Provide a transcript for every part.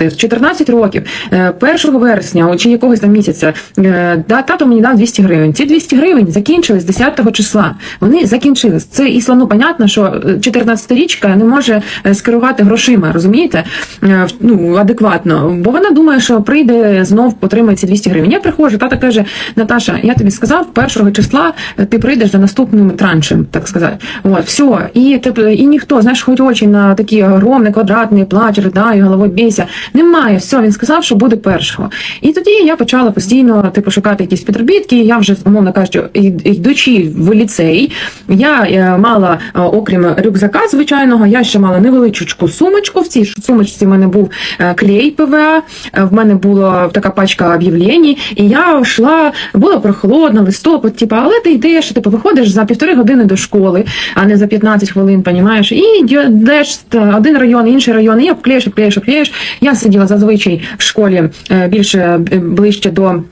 З 14 років, е, 1 вересня чи якогось там місяця, е, да, тато мені дав 200 гривень. Ці 200 гривень закінчились 10 числа. Вони закінчились. Це і слону понятно, що 14-річка не може е, скерувати грошима, розумієте? Е, Ну, адекватно. Бо вона думає, що прийде знов отримає ці 200 гривень. Я приходжу, тата каже: Наташа, я тобі сказав, 1 числа е, ти прийдеш за наступним траншем, так сказати. От, все. І, і ніхто, знаєш, хоч очі на такі огромні, квадратні, плач, ридаю, головою бійся. Немає, все, він сказав, що буде першого. І тоді я почала постійно типу шукати якісь підробітки. Я вже умовно кажучи, йдучи в ліцей, я е, мала е, окрім рюкзака звичайного, я ще мала невеличку сумочку. В цій сумочці в мене був е, клей ПВА, в мене була така пачка об'явлень, і я йшла, було прохолодно, листопад, типу, але ти йдеш, типу, виходиш за півтори години до школи, а не за 15 хвилин, понімаєш, і йдеш один район, інший район, і я вклеєш, вклеєш, вклеєш. Я сиділа зазвичай в школі е, більше е, ближче до.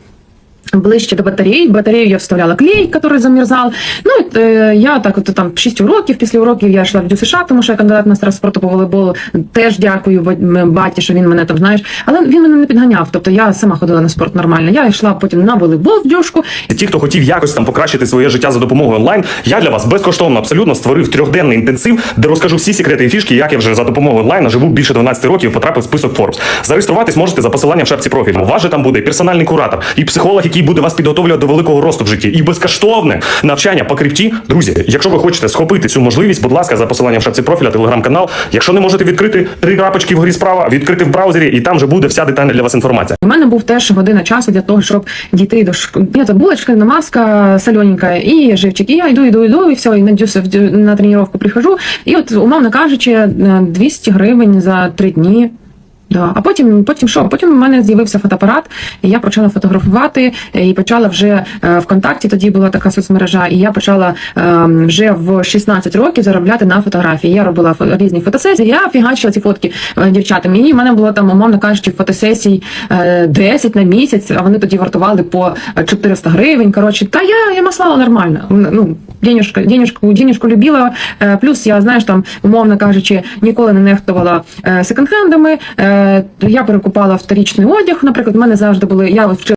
Ближче до батареї, батарею я вставляла клей, який замерзал. Ну, е, я так от там 6 уроків, після уроків я йшла в ДЮСШ, тому що я кандидат на спорту по волейболу. Теж дякую ба- баті, що він мене там, знаєш. Але він мене не підганяв. Тобто я сама ходила на спорт нормально. Я йшла потім на волейбол в дюшку, Ті, хто хотів якось там покращити своє життя за допомогою онлайн, я для вас безкоштовно абсолютно створив трьохденний інтенсив, де розкажу всі секрети і фішки, як я вже за допомогою онлайна живу більше 12 років, потрапив в список Forbes. Зареєструватись можете за посиланням в шапці профілю. У вас же там буде персональний куратор і психолог, який буде вас підготовлювати до великого росту в житті, і безкоштовне навчання по крипті. Друзі, якщо ви хочете схопити цю можливість, будь ласка, за посиланням в шапці профіля, телеграм-канал. Якщо не можете відкрити три крапочки вгорі справа, відкрити в браузері, і там вже буде вся детальна для вас інформація. У мене був теж година часу для того, щоб дійти до школи. То булочка, намазка солененька і живчик. І я йду, йду, йду, і все, і на, дюс, на тренування прихожу. І от, умовно кажучи, е, 200 гривень за три дні. Да. А потім, потім що? Потім у мене з'явився фотоапарат, і я почала фотографувати, е, і почала вже е, ВКонтакті, тоді була така соцмережа, і я почала е, вже в 16 років заробляти на фотографії. Я робила різні фотосесії, я фігачила ці фотки е, дівчатам. І в мене було там, умовно кажучи, фотосесій е, 10 на місяць, а вони тоді вартували по 400 гривень. Коротше, та я, я маслала нормально. Ну, денежку, денежку, денежку любила. Е, Плюс я, знаєш, там, умовно кажучи, ніколи не нехтувала е, секонд-хендами. Е, Я перекупала вторічний одяг. Наприклад, в мене завжди були, я вчила